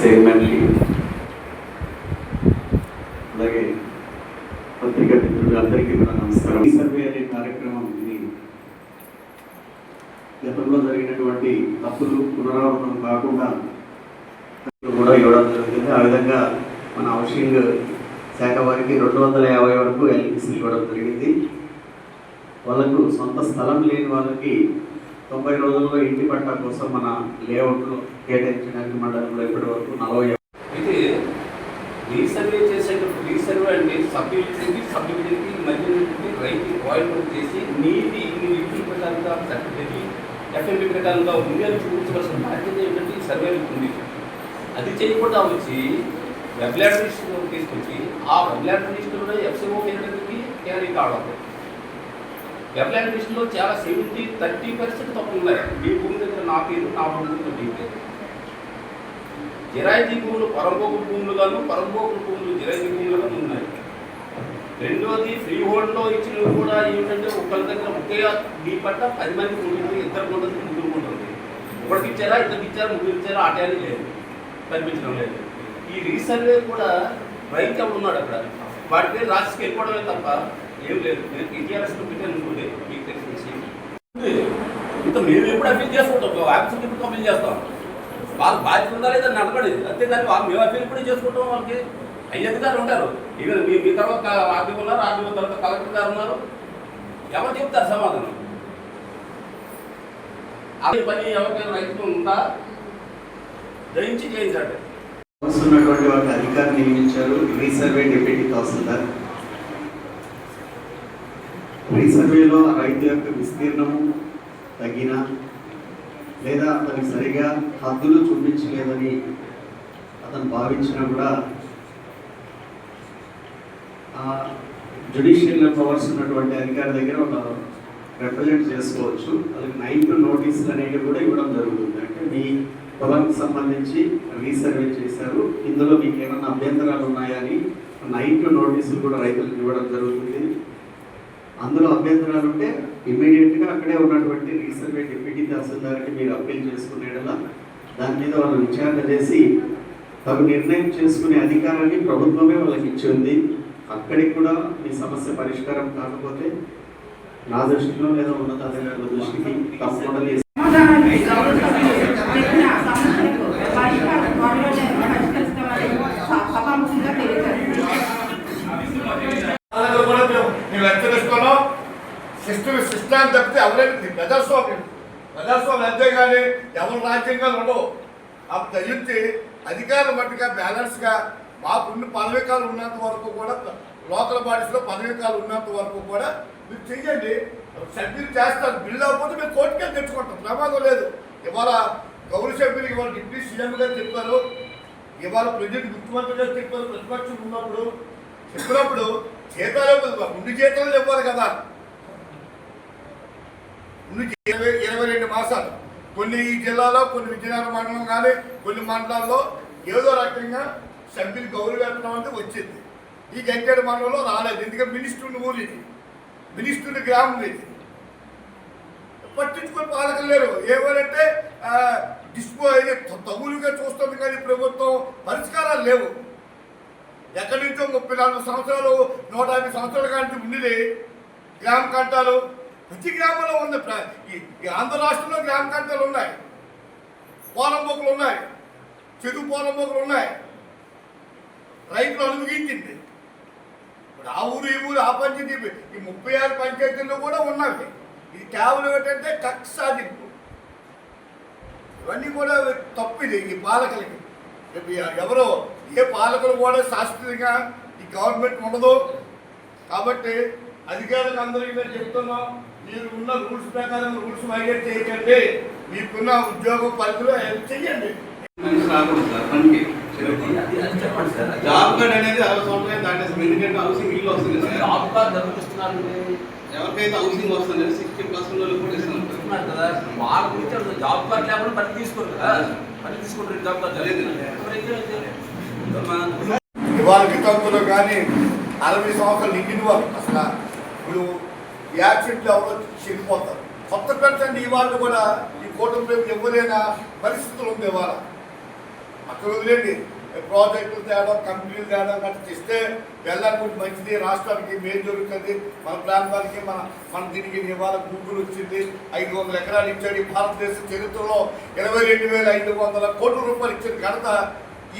చైర్మన్కి అలాగే పత్రికా మిత్రులు అందరికీ కూడా నమస్కారం. ఈ సర్వే అనే కార్యక్రమం ఇది. గతంలో జరిగినటువంటి తప్పులు పునరావృతం కాకుండా కూడా ఇవ్వడం జరుగుతుంది ఆ విధంగా మన హౌసింగ్ శాఖ వారికి రెండు వందల యాభై వరకు ఎల్పిసి ఇవ్వడం జరిగింది. వాళ్ళకు సొంత స్థలం లేని వాళ్ళకి తొంభై రోజుల్లో ఇంటి పట్టా కోసం మన లేఅవుట్లో కేటాయించడానికి మండలంలో ఇప్పటి వరకు నలభై అయితే రీసర్వే చేసేటప్పుడు రీసర్వే అంటే సబ్ డివిజన్కి సబ్ డివిజన్కి మధ్య రైతు పాయింట్ చేసి నీటి ఇన్ని విధుల ప్రకారంగా సర్టిఫికేట్ ఎఫ్ఎంపి ప్రకారంగా ఉంది అని చూపించవలసిన బాధ్యత ఏంటంటే ఈ సర్వేలు ఉంది. అది చేయకుండా వచ్చి వెబ్లాట్ తీసుకొచ్చి ఆ వెబ్లాట్ లిస్టులో ఎఫ్సిఓ కేంద్రానికి క్యారీ కావడం వెబ్లాట్ లిస్టులో చాలా సెవెంటీ థర్టీ పర్సెంట్ తప్పు ఉన్నాయి. మీ భూమి దగ్గర నా పేరు నా భూమి దగ్గర మీ జిరాయితీ భూములు పరంపోకు భూములుగాను పరంపోకు భూములు జిరాయితీ భూములుగాను ఉన్నాయి. రెండోది ఫ్రీ హోల్డ్లో ఇచ్చినవి కూడా ఏమిటంటే ఒకరి దగ్గర ఒకే మీ పట్ల పది మంది ఉంటుంది ఇద్దరు ఉంటుంది ముగ్గురు ఉంటుంది ఒకరికి ఇచ్చారా ఇద్దరికి ఇచ్చారా ముగ్గురు ఇచ్చారా ఆటే లేదు. కనిపించడం లేదు. ఈ రీసర్వే కూడా రైతు ఎవడు ఉన్నాడు అక్కడ? వాటి పేరు రాసికి వెళ్ళిపోవడమే తప్ప ఏం లేదు. నేను టీఆర్ఎస్లో పెట్టాను అనుకుంటే మీకు తెలిసిన విషయం. ఇంత మేము ఎప్పుడు అప్పీల్ చేసుకుంటాం ఆఫీసర్ ఎప్పుడు కంప్లీట్ చేస్తాం. వాళ్ళు బాధ్యత ఉందా లేదా నడపడి దాన్ని వాళ్ళు మేము అప్పీల్ కూడా చేసుకుంటాం వాళ్ళకి. అయ్యేది గారు ఉంటారు. ఇక మీ మీ తర్వాత ఆర్డీఓ ఉన్నారు ఆర్డీఓ తర్వాత కలెక్టర్ గారు ఉన్నారు. ఎవరు చెప్తారు సమాధానం? అదే పని ఎవరికైనా రైతు ఉందా దయించి చేయించండి. ఉన్నటువంటి వారికి అధికారం నియమించారు. Resurvey deputy tahsildar. రీసర్వేలో రైతు యొక్క విస్తీర్ణము తగిన లేదా అతనికి సరిగా హద్దులు చూపించలేదని అతను భావించినా కూడా జుడిషియల్ పవర్స్ ఉన్నటువంటి అధికారి దగ్గర ఒక రిప్రజెంట్ చేసుకోవచ్చు. వాళ్ళకి నైట్ నోటీసులు అనేవి కూడా ఇవ్వడం జరుగుతుంది. అంటే మీ పొలంకి సంబంధించి రీసర్వే చేశారు. ఇందులో మీకు ఏమైనా అభ్యంతరాలు ఉన్నాయా అని నైట్ నోటీసులు కూడా రైతులకు ఇవ్వడం జరుగుతుంది. అందులో అభ్యంతరాలు ఉంటే ఇమ్మీడియట్గా అక్కడే ఉన్నటువంటి రీసర్వే డిప్యూటీ తహసీల్దార్కి మీరు అప్పీల్ చేసుకునేలా దాని మీద వాళ్ళు విచారణ చేసి తగు నిర్ణయం చేసుకునే అధికారాన్ని ప్రభుత్వమే వాళ్ళకి ఇచ్చింది. అక్కడికి కూడా మీ సమస్య పరిష్కారం కాకపోతే నా దృష్టిలో లేదా ఉన్నతాధికారుల దృష్టికి తప్పకుండా తీసు- అలాగే కూడా మేము మేము హెచ్చరిస్తున్నాం సిస్టమ్ సిస్టాన్ని తప్పితే ఎవరైనా ప్రజాస్వామ్యం ప్రజాస్వామ్యం అంతేగాని ఎవరు రాజ్యాంగాలు ఉండవు. అవి దయించి అధికారం మట్టుగా బ్యాలెన్స్గా మాకున్న పదవీకాలు ఉన్నంత వరకు కూడా లోకల్ బాడీస్లో పదవీకాలు ఉన్నంత వరకు కూడా మీరు చెయ్యండి. సభ్యులు చేస్తారు. బిల్లు అవ్వకపోతే మేము కోర్టుకే తెచ్చుకుంటాం. ప్రమాదం లేదు. ఇవాళ గౌరవ సభ్యులు ఇవాళ డిప్యూటీ సీఎం గారు చెప్పారు. ఇవాళ ప్రజెంట్ ముఖ్యమంత్రి గారు చెప్పారు. ప్రతిపక్షం ఉన్నప్పుడు చెప్పినప్పుడు జీతాలు ఇవ్వాలి. ముందు జీతాలు ఇవ్వాలి కదా. నుంచి ఇరవై ఇరవై రెండు మాసాలు. కొన్ని ఈ జిల్లాలో కొన్ని విజయనగరం మండలం కానీ కొన్ని మండలాల్లో ఏదో రకంగా సభ్యులు గౌరవేతనం అంటే వచ్చింది. ఈ గంటేడు మండలంలో రాలేదు. ఎందుకంటే మినిస్టర్ని ఊరు ఇది. మినిస్టర్ని గ్రామం ఇది. పట్టించుకొని పాలకులు లేరు. ఏమనంటే డిస్పో అయితే తగులుగా చూస్తుంది కానీ ప్రభుత్వం పరిష్కారాలు లేవు. ఎక్కడి నుంచో ముప్పై నాలుగు సంవత్సరాలు నూట యాభై సంవత్సరాల కాంచి ఉండేది గ్రామ కంటాలు ప్రతి గ్రామంలో ఉంది ప్ర- ఈ- ఆంధ్ర రాష్ట్రంలో గ్రామ కంటాలు ఉన్నాయి. పోలం ఉన్నాయి. చెరువు పోలం ఉన్నాయి. రైతులు అనుభవించింది ఇప్పుడు ఆ ఊరు ఈ ఊరు ఆ పంచాయతీ ఈ ముప్పై ఆరు పంచాయతీల్లో కూడా ఉన్నవి. ఇది కేవలం ఏంటంటే కక్ష సాధింపు. ఇవన్నీ కూడా తప్పిది ఈ పాలకులకి. ఎవరో ఏ పాలకులు కూడా శాస్త్రీయంగా ఈ గవర్నమెంట్ ఉండదు. కాబట్టి అధికారులకు అందరికీ మేము చెప్తున్నాం. మీరు ఉన్న రూల్స్ ప్రకారం రూల్స్ వైలేట్ చేయకండి మీకున్న ఉద్యోగ పరిధిలో హెల్ప్ సార్ జాబ్ కార్డ్ అనేది అరవై సంవత్సరాలు దాటేస్తుంది. ఎందుకంటే హౌసింగ్ ఇల్లు వస్తుంది జాబ్ కార్డు ఎవరికైతే హౌసింగ్ వస్తుంది సిక్స్టీ పర్సెంట్ వాళ్ళకి కూడా ఇస్తున్నాం సార్ ఇస్తున్నారు కదా వాళ్ళ గురించి అడుగుతారు. జాబ్ కార్డు లేకుండా పని తీసుకోరు కదా. పని తీసుకుంటారు జాబ్ కార్డు లేదు. వితంతులు కానీ అరవై సంవత్సరాలు నిండిన వాళ్ళు అసలు. ఇప్పుడు యాక్సిడెంట్లు ఎవరో చనిపోతారు కొత్త పెన్షన్ ఇవాళ కూడా ఈ కూటమి రేపు పరిస్థితులు ఉంది ఇవాళ. అక్కడ వదిలేండి ప్రాజెక్టులు తేడం కంపెనీలు తేడం అట్లా ఇస్తే వెళ్ళడానికి మంచిది. రాష్ట్రానికి మేలు జరుగుతుంది. మన ప్రాంతానికి మన మన దీనికి ఇవాళ గూగుల్ వచ్చింది. ఐదు వందల ఎకరాలు ఇచ్చాడు భారతదేశ చరిత్రలో. ఇరవై రెండు వేల ఐదు వందల కోట్ల రూపాయలు ఇచ్చిన ఘనత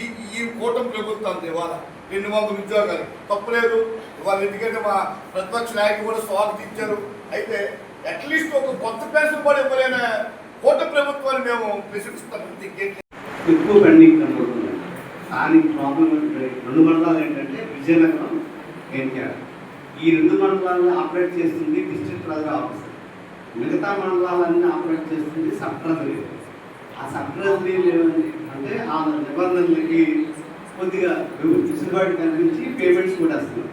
ఈ ఈ కూటమి ప్రభుత్వం ఇవాళ. రెండు మాకు ఉద్యోగాలు తప్పులేదు వాళ్ళు ఎందుకంటే మా ప్రతిపక్ష నాయకులు కూడా స్వాగతించారు అయితే అట్లీస్ట్ ఒక కొత్త పెన్షన్ కూడా ఇవ్వలేని కోట ప్రభుత్వాన్ని మేము ప్రశ్నిస్తాం. ఎక్కువ పెండింగ్ కనబడుతుంది దానికి ప్రాబ్లం ఏంటంటే రెండు మండలాలు ఏంటంటే విజయనగరం ఎన్టీఆర్. ఈ రెండు మండలాలను ఆపరేట్ చేస్తుంది డిస్ట్రిక్ట్ ట్రెజరీ ఆఫీసర్ మిగతా మండలాలన్నీ ఆపరేట్ చేస్తుంది సబ్ ట్రెజరీ ఆ సబ్ ట్రెజరీ అంటే ఆ నిబంధనలకి కొద్దిగా వెసులుబాటు కనిపించి పేమెంట్స్ కూడా వస్తున్నాయి.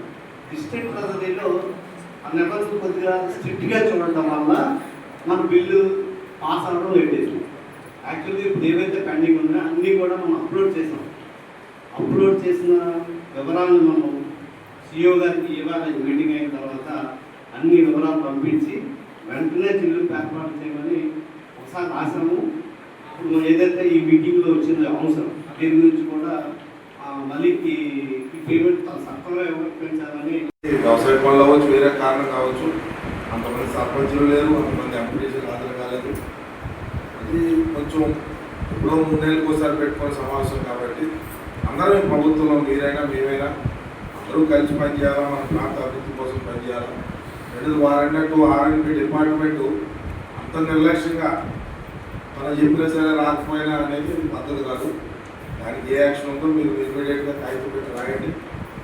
డిస్ట్రిక్ట్ ట్రెజరీలో ఆ నెంబర్స్ కొద్దిగా స్ట్రిక్ట్గా చూడటం వల్ల మన బిల్లు పాస్ అవ్వడం లేట్ యాక్చువల్లీ ఇప్పుడు ఏవైతే పెండింగ్ ఉన్నాయో అన్నీ కూడా మనం అప్లోడ్ చేసాం. అప్లోడ్ చేసిన వివరాలను మనం సిఇఓ గారికి ఇవాళ మీటింగ్ అయిన తర్వాత అన్ని వివరాలు పంపించి వెంటనే చెల్లింపు ఏర్పాటు చేయమని ఒకసారి రాసాము ఇప్పుడు ఏదైతే ఈ మీటింగ్లో వచ్చిందో అవసరం దీని గురించి కూడా మళ్ళీ ఈ పేమెంట్ సత్వరంగా ఎవరికి పెంచాలని వ్యవసాయ పనులు అవ్వచ్చు వేరే కారణం కావచ్చు. అంతమంది సర్పంచులు లేరు అంతమంది ఎంపీటీసీలు హాజరు కాలేదు. అది కొంచెం ఇప్పుడు మూడేళ్ళకి ఒకసారి పెట్టుకునే సమావేశం కాబట్టి అందరం ప్రభుత్వంలో మీరైనా మేమైనా అందరూ కలిసి పనిచేయాలా మన ప్రాంత అభివృద్ధి కోసం పనిచేయాలా? రెండు వారన్నట్టు ఆర్ఎన్పి డిపార్ట్మెంట్ అంత నిర్లక్ష్యంగా మనం చెప్పిన సరే రాకపోయినా అనేది పద్ధతి కాదు. దానికి ఏ యాక్షన్ ఉందో మీరు ఇమీడియట్గా కాగితం పెట్టి రాయండి.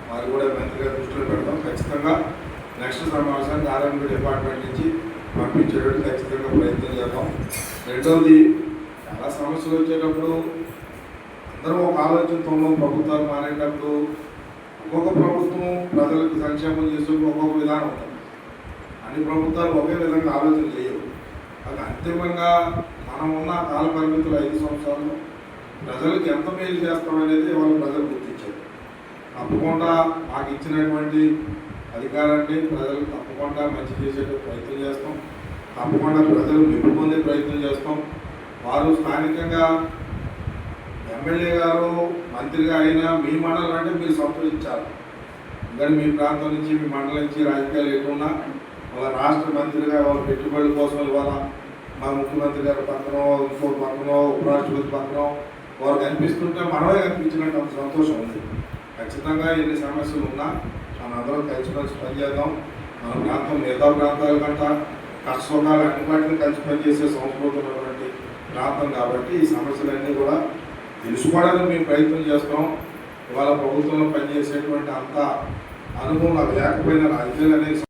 వారు కూడా మెంతగా దృష్టిలో పెడతాం. ఖచ్చితంగా నెక్స్ట్ సమావేశానికి ఆర్ఎంపీ డిపార్ట్మెంట్ నుంచి పంపించేటట్టు ఖచ్చితంగా ప్రయత్నం చేద్దాం. రెండవది చాలా సమస్యలు వచ్చేటప్పుడు అందరూ ఒక ఆలోచనతో ఉన్నాం. ప్రభుత్వాలు మానేటప్పుడు ఒక్కొక్క ప్రభుత్వం ప్రజలకు సంక్షేమం చేసే ఒక్కొక్క విధానం ఉంటుంది. అన్ని ప్రభుత్వాలు ఒకే విధంగా ఆలోచన చేయవు అది అంతిమంగా మనం ఉన్న కాల పరిమితులు ఐదు సంవత్సరాలు ప్రజలకు ఎంత మేలు చేస్తామనేది వాళ్ళు ప్రజలు గుర్తించారు. తప్పకుండా మాకు ఇచ్చినటువంటి అధికారాన్ని ప్రజలకు తప్పకుండా మంచి చేసే ప్రయత్నం చేస్తాం. తప్పకుండా ప్రజలు మెప్పు పొందే ప్రయత్నం చేస్తాం. వారు స్థానికంగా ఎమ్మెల్యే గారు మంత్రిగా అయినా మీ మండలం అంటే మీరు సంతోషించాలి. ఎందుకంటే మీ ప్రాంతం నుంచి మీ మండలం నుంచి రాజకీయాలు ఎటున్నా వాళ్ళ రాష్ట్ర మంత్రిగా వాళ్ళ పెట్టుబడుల కోసం ఇవాళ మా ముఖ్యమంత్రి గారు పక్కన ఇంకో పక్కన ఉపరాష్ట్రపతి పక్కన వారు కనిపిస్తుంటే మనమే కనిపించినట్టు అంత సంతోషం ఉంది. ఖచ్చితంగా ఎన్ని సమస్యలు ఉన్నా మన కలిసి కలిసి పనిచేద్దాం మన ప్రాంతం మిగతా ప్రాంతాల కంట కష్ట అన్ని వాటిని కలిసి పనిచేసే సంస్కృతి ఉన్నటువంటి ప్రాంతం కాబట్టి ఈ సమస్యలన్నీ కూడా తెలుసుకోవడానికి మేము ప్రయత్నం చేస్తాం. ఇవాళ ప్రభుత్వంలో పనిచేసేటువంటి అంత అనుభవం నాకు లేకపోయినా రాజకీయాలు అనేది